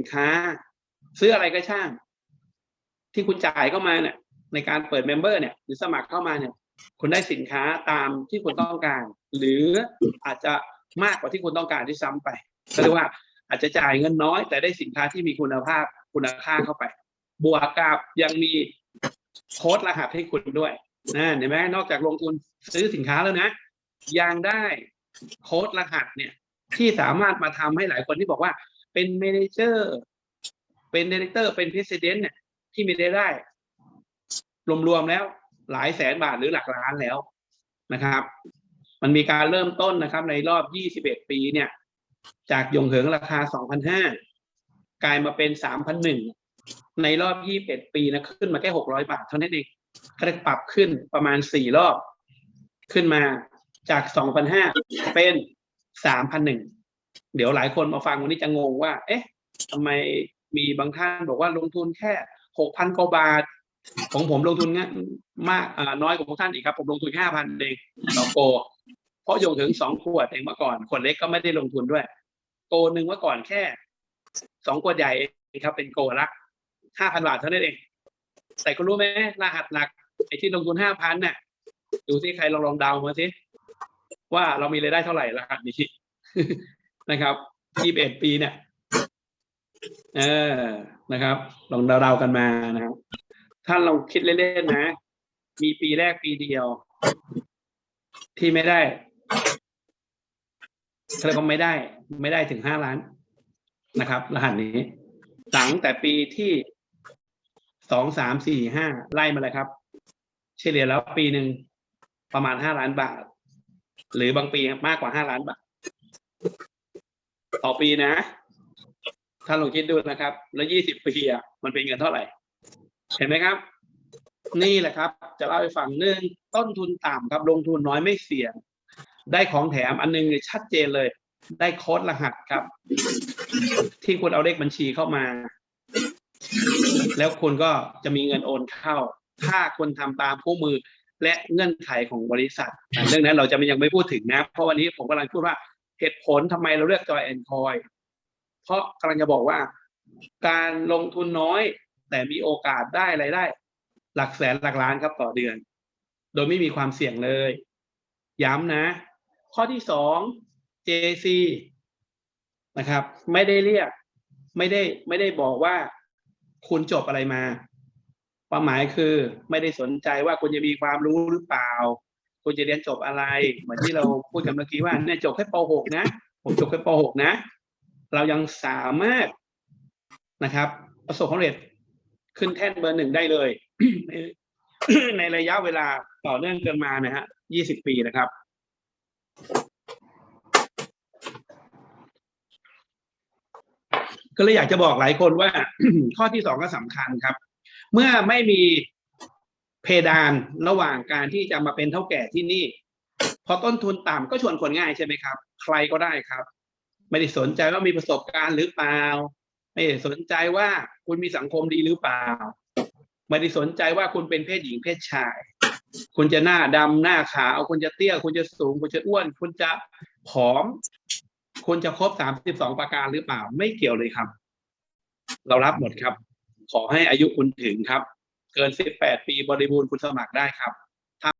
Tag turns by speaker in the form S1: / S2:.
S1: นค้า ซื้ออะไรก็ช่าง ที่คุณจ่ายเข้ามาเนี่ย ในการเปิดเมมเบอร์เนี่ยหรือสมัครเข้ามาเนี่ย คุณได้สินค้าตามที่คุณต้องการ หรืออาจจะมากกว่าที่คุณต้องการที่ซ้ำไปก็เรียกว่าอาจจะจ่ายเงินน้อย แต่ได้สินค้าที่มีคุณภาพคุณค่าเข้าไป บวกกับยังมีโค้ดรหัสให้คุณด้วยนะเห็นไหมนอกจากลงทุนซื้อสินค้าแล้วนะยังได้โค้ดรหัสเนี่ยที่สามารถมาทำให้หลายคนที่บอกว่า เป็นเมนเจอร์ เป็นดีเรคเตอร์ เป็นพ e ส i ด e n t เนี่ยที่มีได้ได้รวมๆแล้วหลายแสนบาทหรือหลักล้านแล้วนะครับ มันมีการเริ่มต้นนะครับ ในรอบ 21 ปีเนี่ย จากยงเหิงราคา 2,500 กลายมาเป็น 3,001 ในรอบ 21 ปีนะขึ้นมาแค่ 600 บาทเท่านั้นเองก็ได้ปรับขึ้นประมาณ 4 รอบ ขึ้นมาจาก 2,500 เป็น 3,001 เดี๋ยวหลายคนมาฟังวันนี้จะงงว่า เอ๊ะทำไมมีบางท่านบอกว่าลงทุนแค่6,000กว่าบาท ของผมลงทุนเงี้ยมากอ่าน้อยกว่าพวกท่านอีกครับ ผมลงทุนแค่5,000เองต่อโก เพราะโยงถึงสองขวดเองเมื่อก่อนขวดเล็กก็ไม่ได้ลงทุนด้วย โกหนึ่งเมื่อก่อนแค่สองขวดใหญ่เองครับ เป็นโกละห้าพันบาทเท่านั้นเองแต่ก็รู้ไหมรหัสหลักไอ้ที่ลงทุนห้าพันน่ะดูสิใครลองลองเดามาสิว่าเรามีรายได้เท่าไหร่รหัสนี้ นะครับยี่สิบเอ็ดปีเนี่ยเออนะครับ ลองเดาๆกันมานะครับท่านลองคิดเล่นๆนะ มีปีแรกปีเดียว ที่ไม่ได้เขากว่าไม่ได้ ไม่ได้ถึงห้าล้านนะครับ รหัสนี้หลังแต่ปีที่สองสามสี่ห้าไล่มาเลยครับ เฉลี่ยแล้วปีหนึ่งประมาณห้าล้านบาท หรือบางปีมากกว่าห้าล้านบาท ต่อปีนะท่านลองคิดดูนะครับ แล้วยี่สิบปีอะมันเป็นเงินเท่าไหร่ เห็นไหมครับ นี่แหละครับ จะเล่าให้ฟังหนึ่งต้นทุนต่ำครับ ลงทุนน้อยไม่เสี่ยง ได้ของแถมอันหนึงเนี่ยชัดเจนเลย ได้โค้ดรหัสครับ ที่คุณเอาเลขบัญชีเข้ามา แล้วคุณก็จะมีเงินโอนเข้า ถ้าคุณทำตามคู่มือและเงื่อนไขของบริษัท เรื่องนั้นเราจะยังไม่พูดถึงนะ เพราะวันนี้ผมกำลังพูดว่า เหตุผลทำไมเราเลือกจอยแอนคอยเพราะกำลังจะบอกว่า การลงทุนน้อย แต่มีโอกาสได้รายได้ หลักแสนหลักล้านครับต่อเดือน โดยไม่มีความเสี่ยงเลย ย้ำนะ ข้อที่สอง JC นะครับ ไม่ได้เรียก ไม่ได้ไม่ได้บอกว่าคุณจบอะไรมา ความหมายคือไม่ได้สนใจว่าคุณจะมีความรู้หรือเปล่า คุณจะเรียนจบอะไร เหมือนที่เราพูดกันเมื่อกี้ว่าเนี่ยจบแค่ป .6 นะ ผมจบแค่ป .6 นะ เรายังสามารถนะครับ ประสบความสำเร็จขึ้นแท่นเบอร์หนึ่งได้เลย ในระยะเวลาต่อเนื่องกันมานะฮะยี่สิบปีนะครับก็เลยอยากจะบอกหลายคนว่า ข้อที่สองก็สำคัญครับ เมื่อไม่มี เพดานระหว่างการที่จะมาเป็นเท่าแก่ที่นี่ พอต้นทุนต่ำก็ชวนคนง่ายใช่ไหมครับ ใครก็ได้ครับ ไม่ได้สนใจว่ามีประสบการณ์หรือเปล่า ไม่ได้สนใจว่าคุณมีสังคมดีหรือเปล่า ไม่ได้สนใจว่าคุณเป็นเพศหญิงเพศชาย คุณจะหน้าดำหน้าขาวคุณจะเตี้ย คุณจะสูง คุณจะอ้วน คุณจะผอม คุณจะครบสามสิบสองประการหรือเปล่า ไม่เกี่ยวเลยครับ เรารับหมดครับ ขอให้อายุคุณถึงครับ เกิน 18 ปีบริบูรณ์คุณสมัครได้ครับ